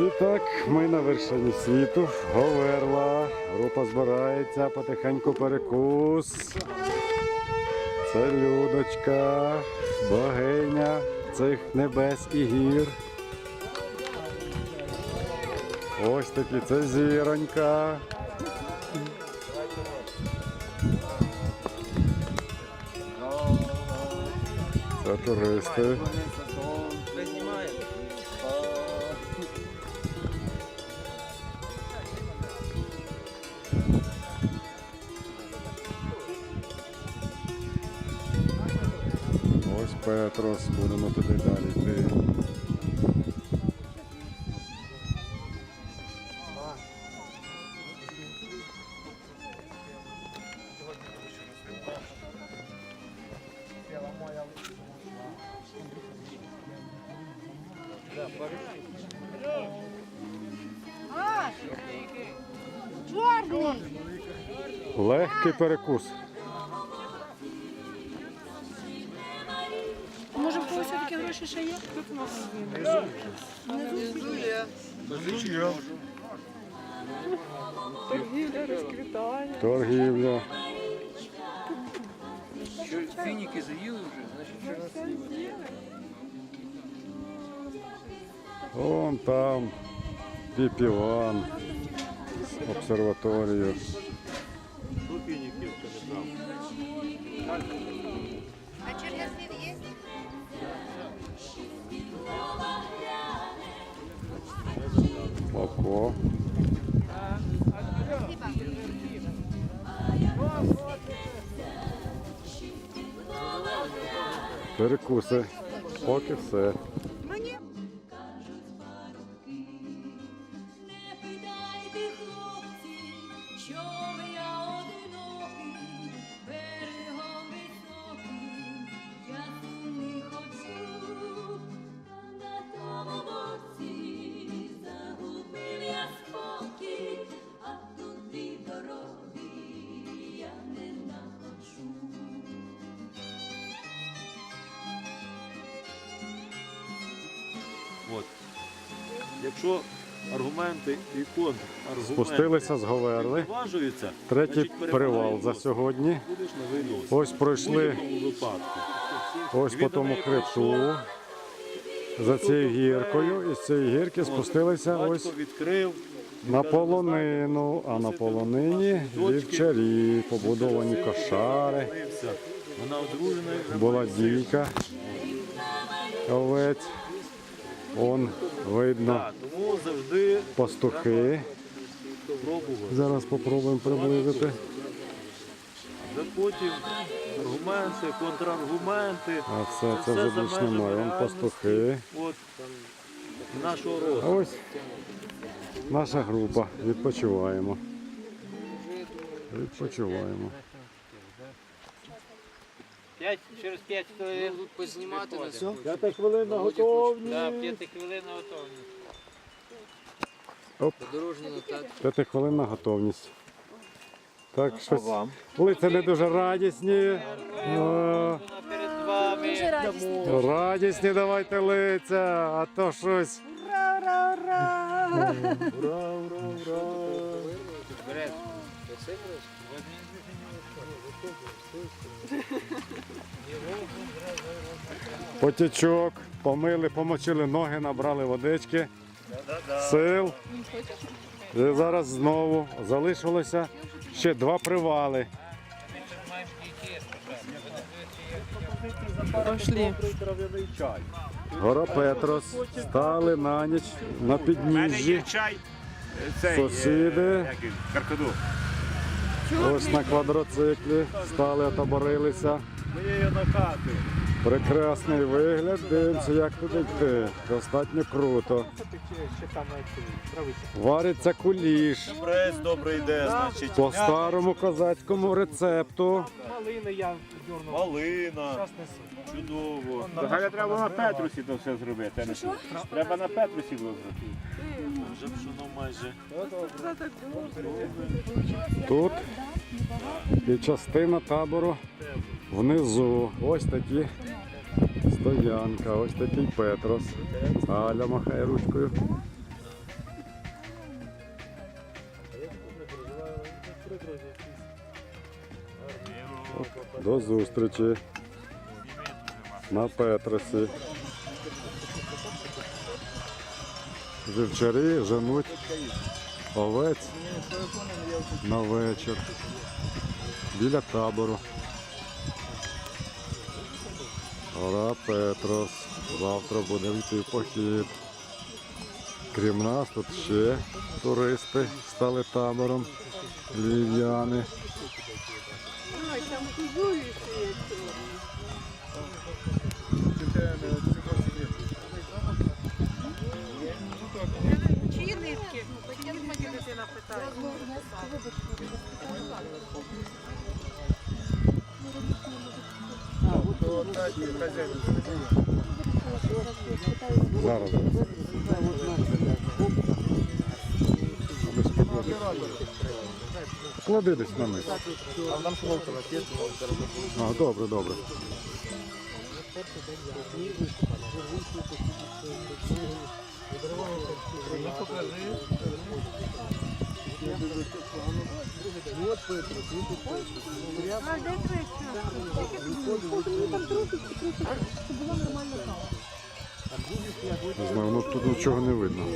І так, ми на вершині світу. Говерла. Група збирається, потихеньку перекус. Це Людочка, богиня цих небес і гір. Ось такі це зіронька. Це туристи. Петрос, будемо туди далі йти. Легкий перекус. Такі гроші ще є? Торгівля розквітає. Торгівля. Що фініки заїли вже? Значить, що Вон там Піпіван з обсерваторією. А чернослив есть? Око. Перекуси. Поки все. Якщо аргументи і контраргументи Спустилися з Говерли. зважуються, Третій значить, привал за сьогодні. Будеш на винос. Ось В пройшли будь-якому випадку. ось по тому хребту. За цією гіркою. І з цієї гірки спустилися ось Батько відкрив. на полонину, а на полонині вівчарі, побудовані кошари. Вона одружена і вже Була має сина. дійка. Овець. Он видно Тому завжди пастухи. пробувати. Зараз спробуємо приблизити. Вже потім аргументи, контраргументи. А все це вже за більш межами немає. Вон реальності. пастухи. От нашого А роду. ось наша група. Відпочиваємо. Відпочиваємо. П'ять, через 5 хвилин. Познімати на Виходимо. П'ята хвилина готовні. Так, 5 хвилин готовність. подорожній нотат. П'ятихвилинна готовність. Так, щось лиця не дуже радісні. Перед вами. Дуже радісні. радісні давайте лиця, а то щось. Ура, ура, ура! Ура, ура, ура. Береш. Потічок, помили, помочили ноги, набрали водички, сил. І зараз знову залишилося ще два привали. Пошли. Гора Петрос стали на ніч на підніжжі. Цей, Сусіди. він, Каркаду. Ось на квадроциклі стали, отоборилися. Прекрасний вигляд. Дивимося, як туди йти. Достатньо круто. Вариться куліш добре йде, значить. по старому козацькому рецепту. Малина. Чудово. Галя треба на Петрусі то все зробити. Треба на Петрусі було зробити вже пшено майже. Тут і частина табору внизу. Ось такі стоянка, ось такий Петрос. Аля махає ручкою. До зустрічі на Петросі. Вівчарі женуть овець на вечір біля табору. Ора Петрос. Завтра будемо йти похід. Крім нас, тут ще туристи стали табором. Львів'яни. Ой, там кузулі Зараз. Клади десь на низ. А, добре, добре. Не знаю, ну тут нічого не видно.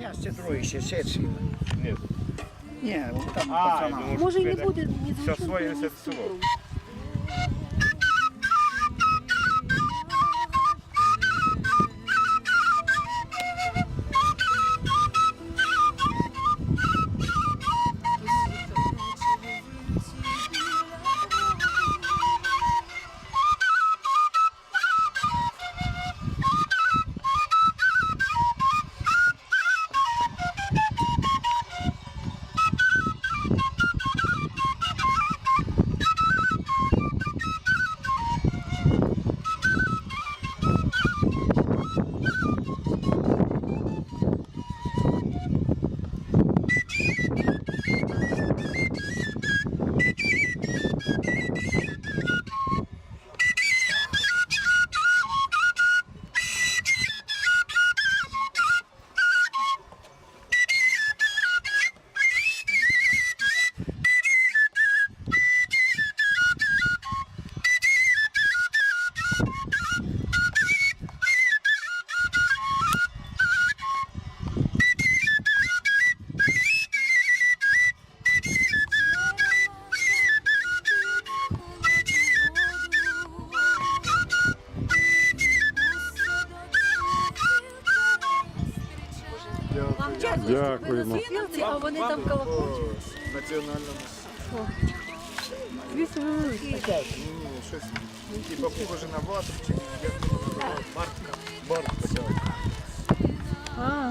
Я ще троє, ще ще сім. Ні, вон там А, пацана. думаю, Може і не буде ні Все своє, все село. Дякуємо. А вони там колокочуть. національному Звісно, щось типа похоже на вату чи як бартка. Бартка. А,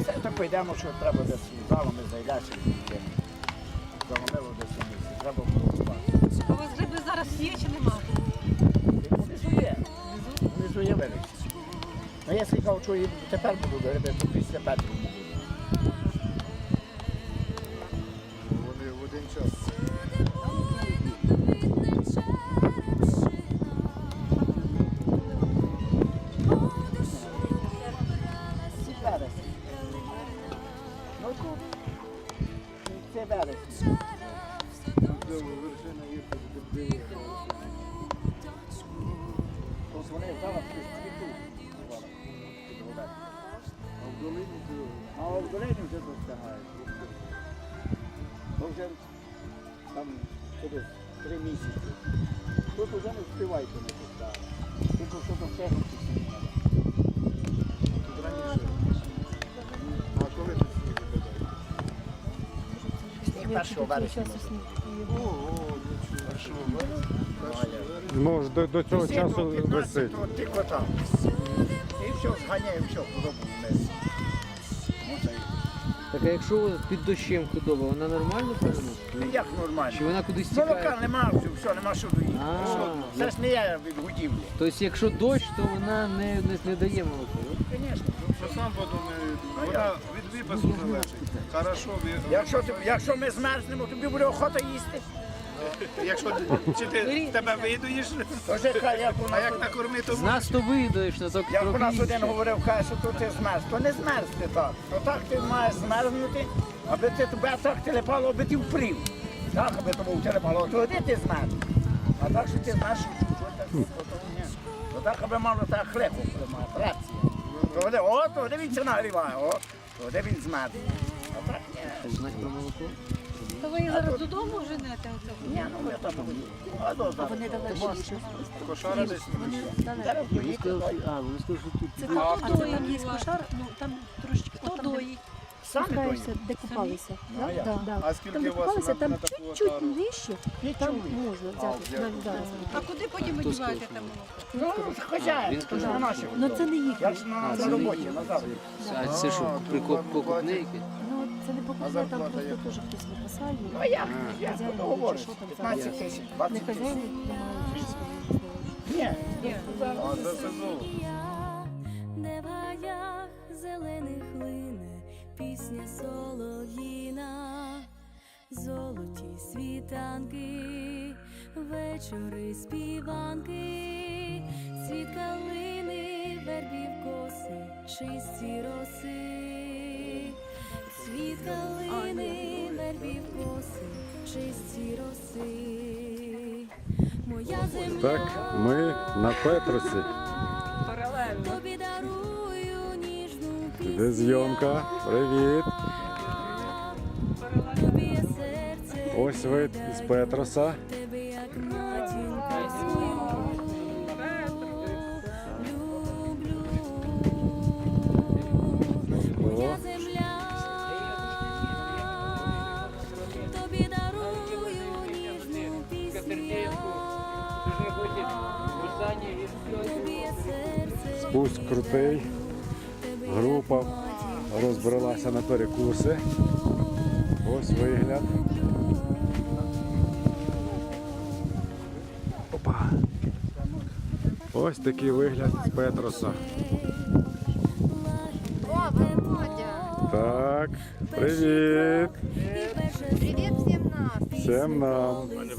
Все, так пойдемо, що треба десь залами зайдеться. Заломило десь у. Треба було спати. а у вас гриби зараз є чи нема? Ну я сказав, що і тепер буду гриби, то вже там через три місяці. Тут вже не встигайте не достигати. Тільки що техніки знімали. тут. А коли ти сніг випадає? Сніг 1 вересня. Ого, нічого. Перший вересня. Ну, до, до цього часу висить. тільки там. І все, зганяє, все, худобу вниз. Ну, Так а якщо під дощем худоба, вона нормально переносить? Ну, Як нормально? Чи вона кудись Молока тікає? нема, все, все, нема що доїти. А. Що? Це ж не я від годівлі. Тобто, якщо дощ, то вона не, не, не дає молоко. да? Звісно. Що сам подумає, Ну, вона від випасу залежить. Хорошо, ви- Якщо, ти- якщо ми змерзнемо, тобі буде охота їсти. Якщо чи ти тебе видуєш, Тож хай як у а нас, як накорми, то З нас то на так як у нас один говорив, каже, що тут ти змерз, то не змерз ти так. То так ти маєш змерзнути, аби ти тебе так телепало, аби ти впрів. Так, аби тому телепало, то де ти змерз. А так, що ти знаєш, що так, то, то, ні. То так, аби мало так хлебу приймати, рація. То де, о, то де він це нагріває, о, то де він змерз. А так, ні. Знать про молоко? То ви зараз додому женете? Ні, ну ми там, а до зараз. Вони далеко. кошара десь. Вони поїхали. а, вони сказали, що тут. Це а хто там є кошар, ну там трошечки хто доїть. Спускаєшся, де купалися. Ну, а? Да, да. А Там, скільки де у вас купалися, там на таку чуть нижче, там можна взяти да. А куди потім те молоко? Ну, хазяїн, на наші. Ну це не їх. Я ж на, на роботі, на заводі. А це що, покупне яке? Це не покупне, там просто теж хтось виписає. Ну а як? А. Як ти говориш? чи що там 15 тисяч, Не 20 тисяч. хазяїн немає. Ні. А це сезон. Де в гаях зелених лине пісня солов'їна, золоті світанки, вечори співанки, світ калини, вербів коси, чисті роси, світ калини, вербів коси, чисті роси. Моя земля. Так, ми на Петросі. Тобі дарую ніжну пісню. Де зйомка. Привіт. Тобі є серце, Ось вид із Петроса. Спуск крутий. Група розбралася на перекурси. Ось вигляд. Опа. Ось такий вигляд з Петроса. Так, привіт. Привет всем нам. Всім нам. Мудрий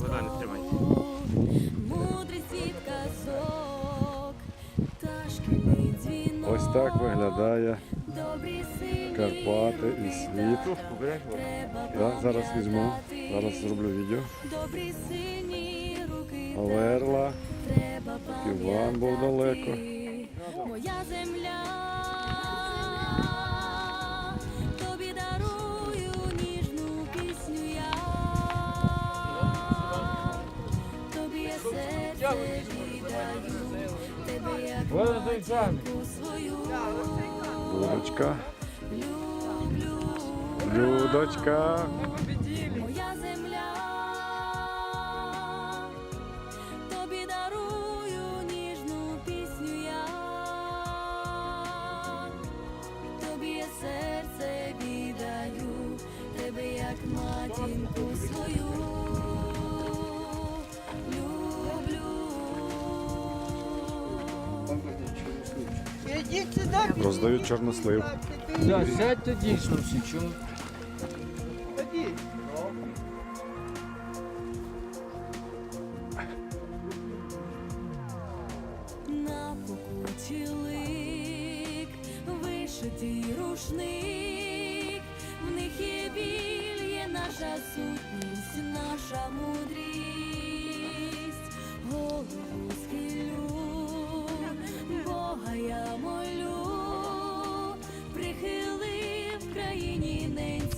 так виглядає Карпати і світ. треба зараз візьму, зараз зроблю відео. Оверла. Іван був далеко. Моя земля. Тобі дарую ніжну пісню я. Тобі я серце віддаю, Люблю. Людочка. Роздають чорнослив. Да, сядьте дійсно всі, чому?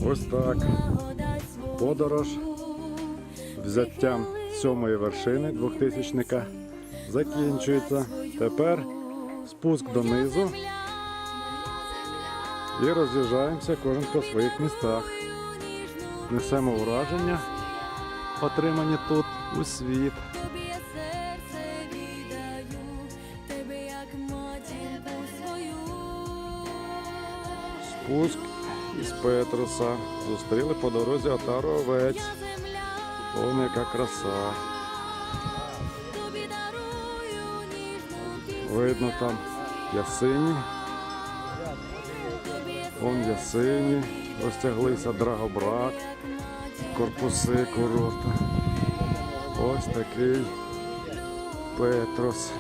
Ось так. Подорож взяттям сьомої вершини двохтисячника закінчується. Тепер спуск донизу і роз'їжджаємося кожен по своїх містах. Несемо враження, отримані тут у світ. Спуск із Петроса. Зустріли по дорозі отару овець. Я Вон яка краса. Видно там ясині. Вон ясині. Розтяглися драгобрат, корпуси курорта. Ось такий Петрос.